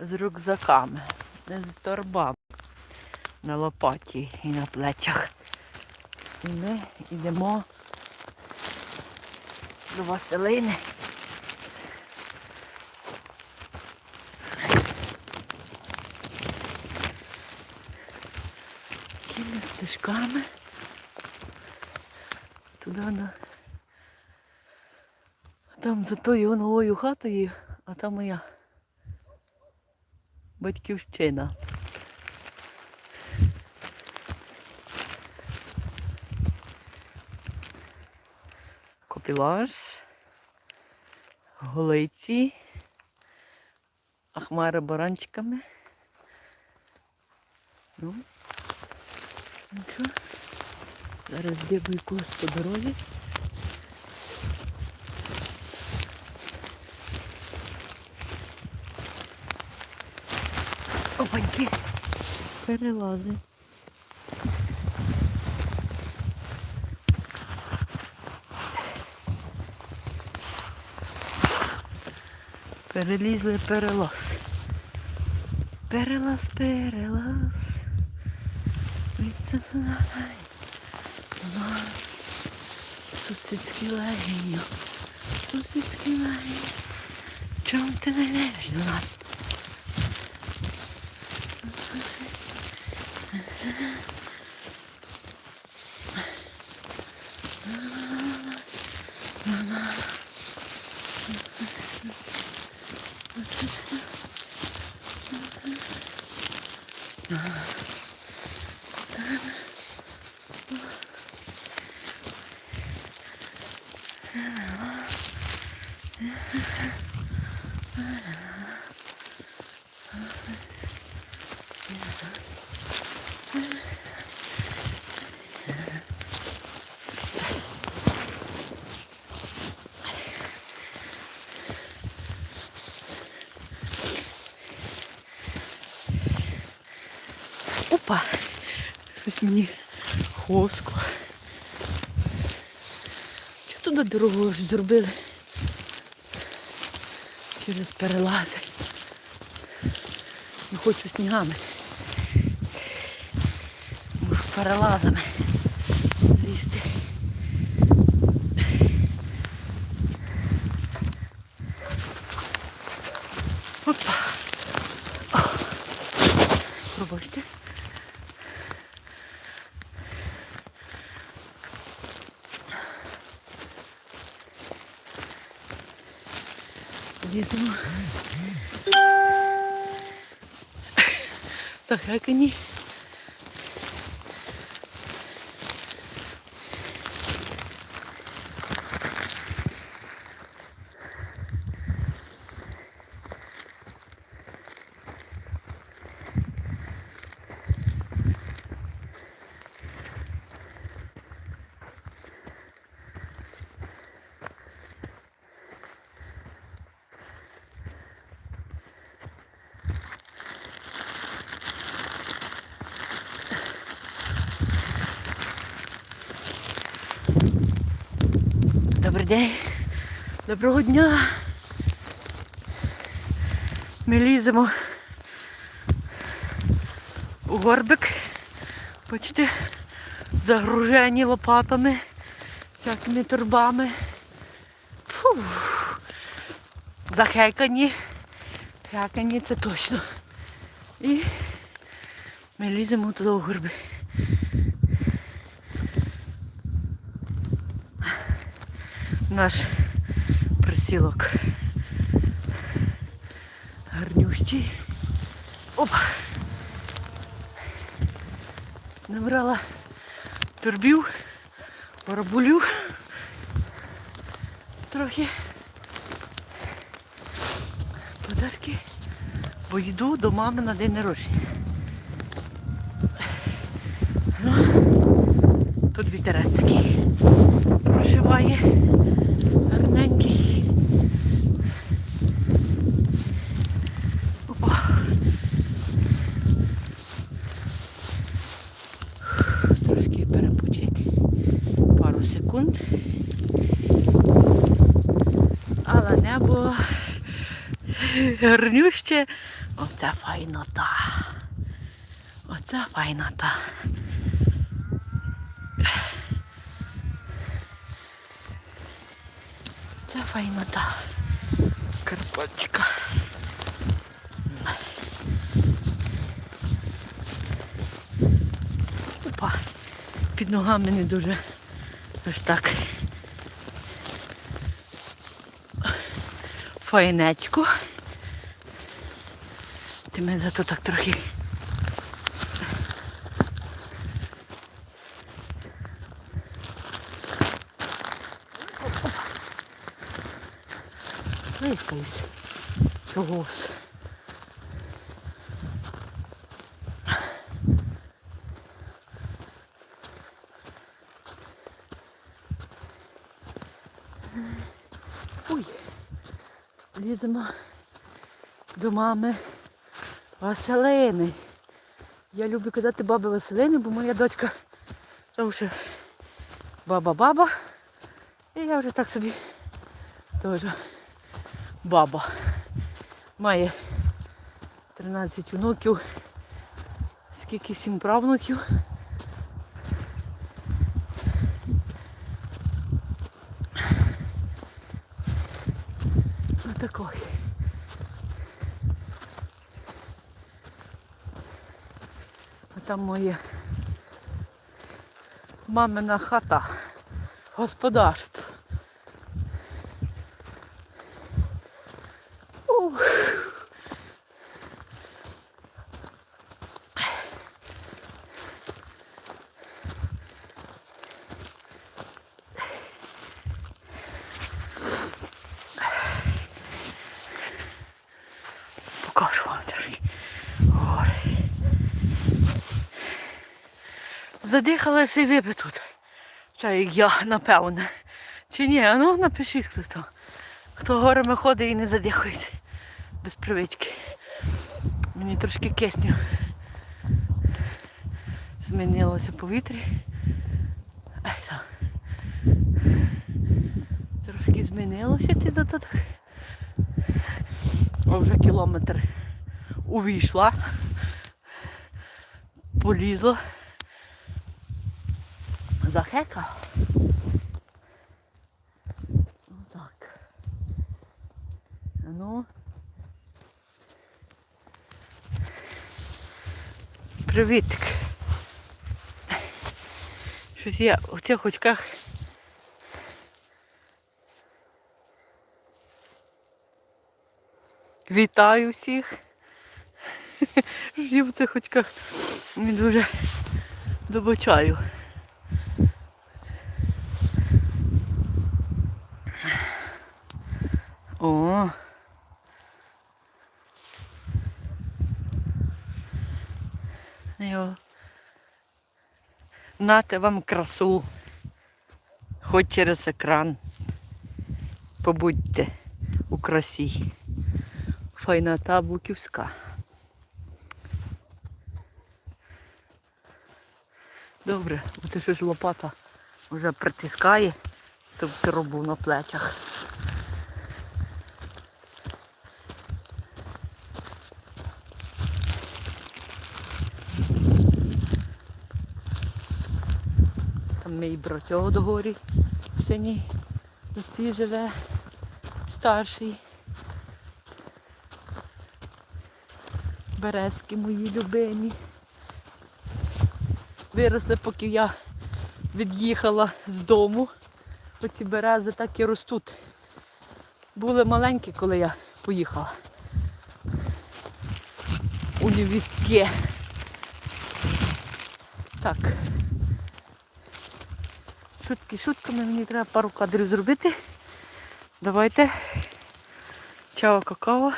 з рюкзаками, з торбами на лопаті і на плечах. І ми йдемо до Василини. Такими стежками. Туди на там за тою новою хатою, а там моя батьківщина. Копілаж, голиці, ахмари баранчиками. Ну, що, зараз бігаю когось по дорозі. Опаньки. Перелази. Перелізли перелаз. Перелаз, перелаз. Від у нас сусідський легінь. Сусідський легінь. Чом ти не лежиш до нас? Uh-huh. Опа! Щось мені хоску. Чого туди дорогу ж зробили? Через перелази. Не хочу снігами. Може, перелазами лізти. Опа. О. Пробачте. Ліземо. Захекані. Добрий день. Доброго дня. Ми ліземо у горбик. Бачите, загружені лопатами, всякими торбами. Фу. Захекані. Хекані це точно. І ми ліземо туди у горби. Наш присілок. Гарнющий. Оп! Набрала турбів, барабулю. Трохи подарки, бо йду до мами на день народження. Ну, тут вітерець такий прошиває. Гарненький. Опа. Перепочити. Пару секунд. Але небо гарнюще. Оце файнота. Оце файнота. Файнота. Карпатська. Опа. Під ногами не дуже аж так. Файнечку. Ти мене зато так трохи. Рискаюсь. Чогось. Ой, ліземо до мами Василини. Я люблю казати баби Василини, бо моя дочка вже баба-баба. І я вже так собі теж баба. Має 13 онуків, скільки сім правнуків. Отакой. А там моє мамина хата, господарство. Задихалася і випи тут. Та як я, напевне. Чи ні? А ну напишіть хто там. Хто горами ходить і не задихається. Без привички. Мені трошки кисню. Змінилося повітря. Ай, так. Трошки змінилося ти до так. О, вже кілометр увійшла. Полізла. Захека. Отак. Ну. Привітик. Щось я у цих очках. Вітаю всіх. Я в цих очках не дуже добачаю. О. Йо. Нате вам красу. Хоч через екран. Побудьте у красі. Файнота буківська. Добре, бо це щось лопата вже притискає, щоб коробу на плечах. Мій братьо до горі в сині в живе, старший. Березки мої любимі. Виросли, поки я від'їхала з дому. Оці берези так і ростуть. Були маленькі, коли я поїхала. У невістки. Так. Шутки шутками, мені треба пару кадрів зробити. Давайте. Чао, какао.